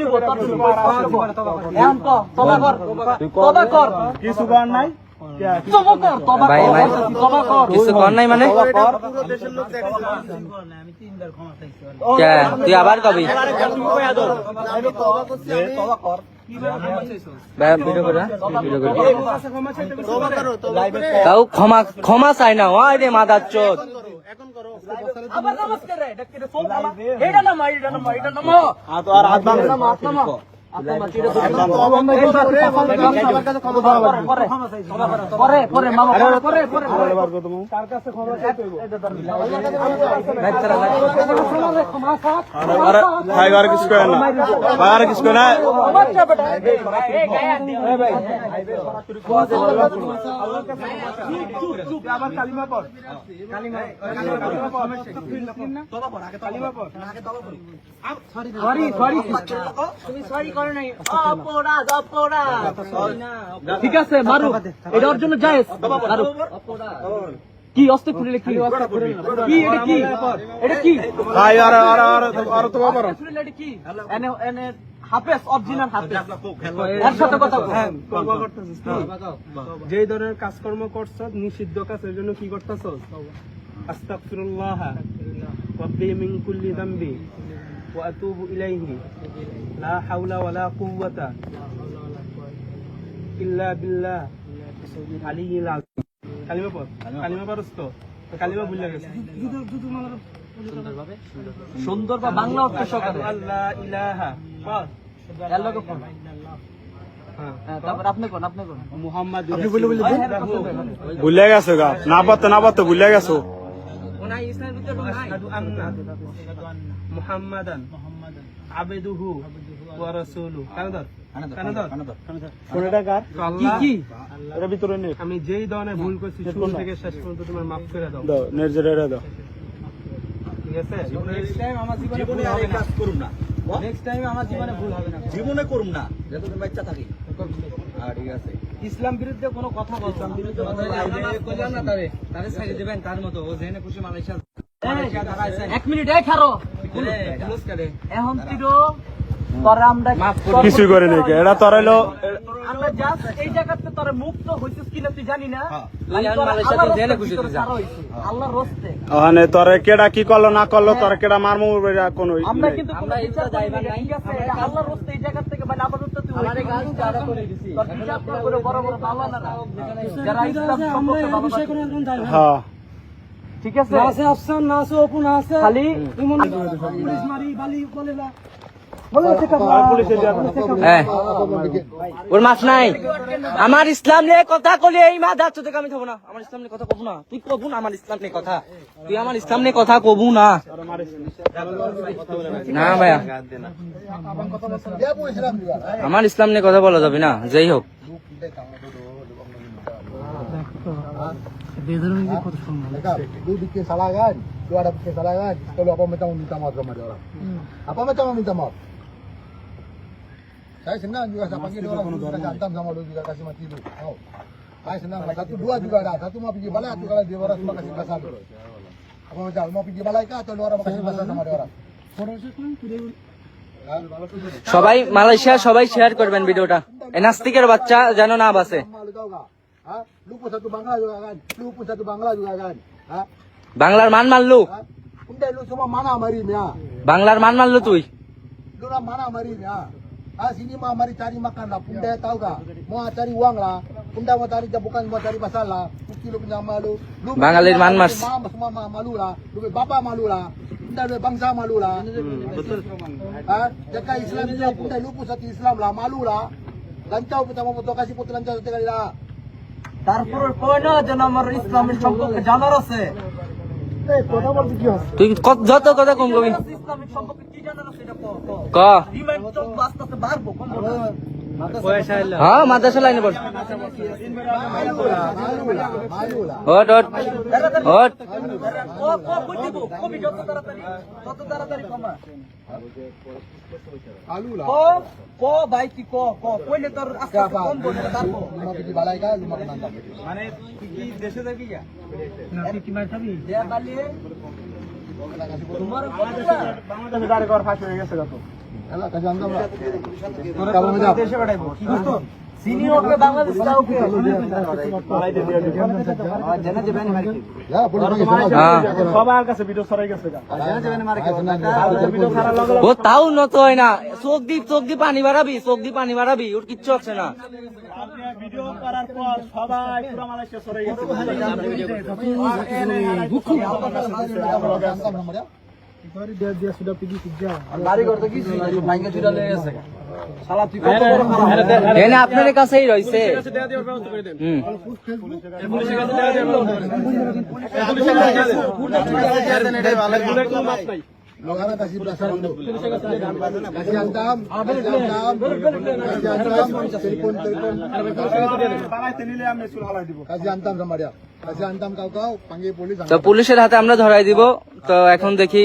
নিব? তোর এখন ক তবা কর তবা কর। কিছু কর নাই? মানে? তুই আবার কবি? ভাই, ভিডিও করে ভিডিও করে। তাও ক্ষমা ক্ষমা চাই না? হয় রে মাদার চোদ। আবার নামাজ কে রে এটা কি রে সোল নামা এটা নামা এটা নামা এটা নামা আর তো আর হাত ভাঙ নামা নামা পরে পরে পরে পরে পরে কার ভাই আর কিছু কয় না ভাই আর কিছু কয় না কালিমা পড় কালিমা কালিমা পড় সরি সরি তুমি সরি করো নাই অপরাধ অপরাধ। ঠিক আছে মারু। এটা ওর জন্য জায়েজ। কি অস্তে খুলে কি? কি এটা কি? এটা কি? ভাই আর আর আর আর তো বাবার খুলে এটা কি? এনে এনে হাফেজ অরিজিনাল হাফেজ। এর সাথে কথা বল। যে ধরনের কাজকর্ম করছ নিষিদ্ধ কাজের জন্য কি করতেছ আস্তাগফিরুল্লাহ। রাব্বি মিন কুল্লি যামবি ইলাইহি লা হাওলা ওয়ালা কুওয়াতা ইল্লা বিল্লাহ আলিয়্যিল আযীম কালিমা পড় কালিমা পড়ছ তো তো কালিমা ভুলে গেছে সুন্দর বা বাংলা অর্থ সহকারে। আল্লাহ ইলাহা। পড় এর লগে ফোন আপনি কোন আপনি কোন? মুহাম্মদ ভুলে গেছো গা? না পাতো না পাতো ভুলে গেছো? ওনা ইসলামের ভিতরে নাই? আশহাদু আন্না মুহাম্মাদান আবেদুহু ওয়া রাসূলুহু। কানাদার কানাদার কোনটা কার? কি কি? এটা ভিতরে নে আমি যেই ধরনের ভুল করছি শুরু থেকে শেষ পর্যন্ত তোমার মাফ করে দাও। দাও নেজরে দাও। ঠিক আছে? জীবনে আর এই কাজ করুম না। নেক্সট টাইম আমার জীবনে ভুল হবে না। জীবনে করুম না। যতদিন বাচ্চা থাকি। ঠিক আছে। ইসলাম বিরুদ্ধে কোনো কথা ইসলাম বিরুদ্ধে না। তারে তারে ছাইড়ে দিবেন তার মতো। ও যেনে খুশি মালয়েশিয়া এক মিনিট এই খারো। এখন তিরো তোরে আমরা কিছুই করে নাকি এটা তোর হইল আমরা জাস্ট এই জায়গাতে তোরে মুক্ত হইছিস কিনা তুই জানি না। তুই এখন মালয়েশিয়াতে জেলে খুশি তুই যা। আল্লাহ রস্তে। ওখানে তোরে কেডা কি করল না করল তোর কেডা মারমু কোনো আমরা। কিন্তু আল্লাহর রস্তে এই জায়গা থেকে মানে না বাসে। হ্যাঁ। ঠিক আছে? নাসে আফসান নাসে ওপু নাসে খালি? পুলিশ মারি বালি বলে না হ্যাঁ ওর মাছ নাই। আমার ইসলাম নিয়ে কথা কলি এই মা দাঁত থেকে আমি থাকব না। আমার ইসলাম নিয়ে কথা কবু না। তুই কবু না আমার ইসলাম নিয়ে কথা। তুই আমার ইসলাম নিয়ে কথা কবু না। না ভাইয়া। আমার ইসলাম নিয়ে কথা বলা যাবে না। যেই হোক। salah kan? Lu ada bikin? Kalau apa macam minta maaf sama dia orang? Apa macam minta maaf? Saya senang juga saya panggil orang dulu, kasih antam sama lu juga kasih mati lu. Tahu? Saya senang. Satu dua juga ada. Satu mau pergi balai, satu kalau dia orang semua kasih pasal. Apa macam mau pergi balai kah atau lu orang mau kasih pasal sama dia orang? সবাই Malaysia সবাই share করবেন ভিডিওটা এই নাস্তিকের বাচ্চা যেন না বাসে Sama lu tahu gak? Ha? Lu pun satu bangla juga kan? Lu pun satu bangla juga kan? Ha? বাংলার মান মারলু? বাংলার মান মারলু তুই mana marim ya? Ah sini mah mari cari makan lah. Punda tahu gak? Mau cari uang lah. Punda mau cari bukan mau cari masalah. Bukti lu punya malu. Lu Bangalir man, Mas. Mama semua mah malu lah. Lu punya bapak malu lah. Punda lu bangsa malu lah. Ah, jaga Islam itu punda lu pun satu Islam lah. Malu lah. Lancau kita mau foto kasih foto lancau sekali lah. তারপরে কই না যেন আমার ইসলামের সম্পর্কে জানার আছে Eh, kau nak buat video? তুই কত- যত কথা কম কবি ইসলামের সম্পর্কে কি। ক। হ্যাঁ মাদ্রাসা লাইনে. ওট ওট ওট ক ক. ক ক ভাই কি ক ক কইলে তোর আস্তে আস্তে কম বলতে পারব? মানে কি কি দেশে যাবি বাংলাদেশে গাড়ি আর ফাঁস হয়ে গেছে কত এলা বাংলাদেশ কাউকে হ্যাঁ। সবার কাছে ভিডিও ছড়াই গেছে গা। ভিডিও ছাড়ার লগে ও তাও নত হয় না। চোখ দি চোখ দি পানি বাড়াবি চোখ দি পানি বাড়াবি ওর কিচ্ছু আছে না। আপনি ভিডিও করার পর সবাই পুরো মালয়েশিয়া ছড়াই গেছে আপনার কাছেই রয়েছে হুম লোগারা কাছে প্লাস বন্ধু কাছে আনতাম কাছে আনতাম কাছে আনতাম টেলিফোন টেলিফোন বানাইতে নিলে আমি চুল হালাই দিব কাছে আনতাম সামারিয়া কাছে আনতাম কাউ কাউ পাঙ্গে পুলিশ তো পুলিশের হাতে আমরা ধরাই দিব। তো এখন দেখি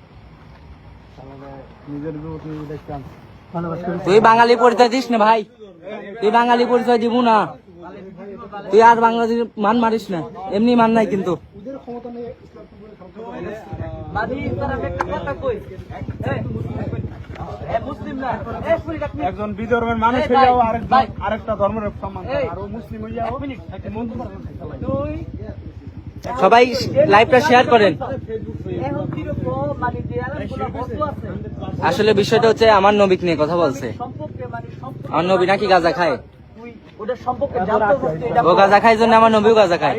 তুই বাঙালি পরিচয় দিস না ভাই? তুই বাঙালি পরিচয় দিব না। তুই আর বাংলাদেশের মান মারিস না। এমনি মান নাই কিন্তু। একজন বিধর্মের মানুষ ভাই, হইয়াও আরেকটা ধর্মের সম্মান আর মুসলিম একটা মন্দির তুই সবাই লাইভটা শেয়ার করেন। আসলে বিষয়টা হচ্ছে আমার নবীক নিয়ে কথা বলছে। আমার নবী নাকি গাঁজা খায়? ও গাঁজা খায় জন্য আমার নবীও গাঁজা খায়।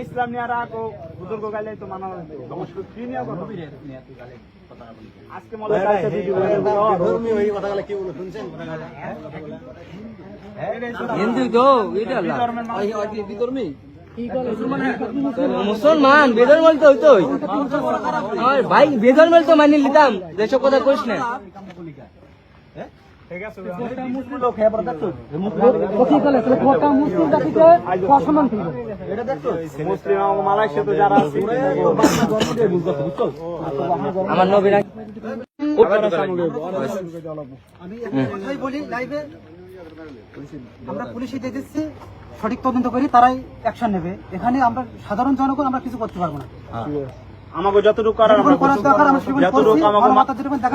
হিন্দু তো এটা। মুসলমান বেদর বলতে হইতো ভাই বেদর বলতো মানি নিতাম যেসব কথা কইস না। আছে আমার নবী আমি কথাই বলি লাইভে আমরা পুলিশে দিয়ে দিচ্ছি সঠিক তদন্ত করি তারাই অ্যাকশন নেবে। এখানে আমরা সাধারণ জনগণ আমরা কিছু করতে পারব না। আমাকে যতটুকু করার যতটুকু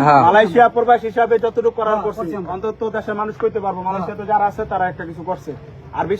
হ্যাঁ। মালয়েশিয়া প্রবাস হিসাবে যতটুকু করার করছি। অন্তত দেশের মানুষ করতে পারব মালয়েশিয়াতে যারা আছে তারা একটা কিছু করছে। আর বেশি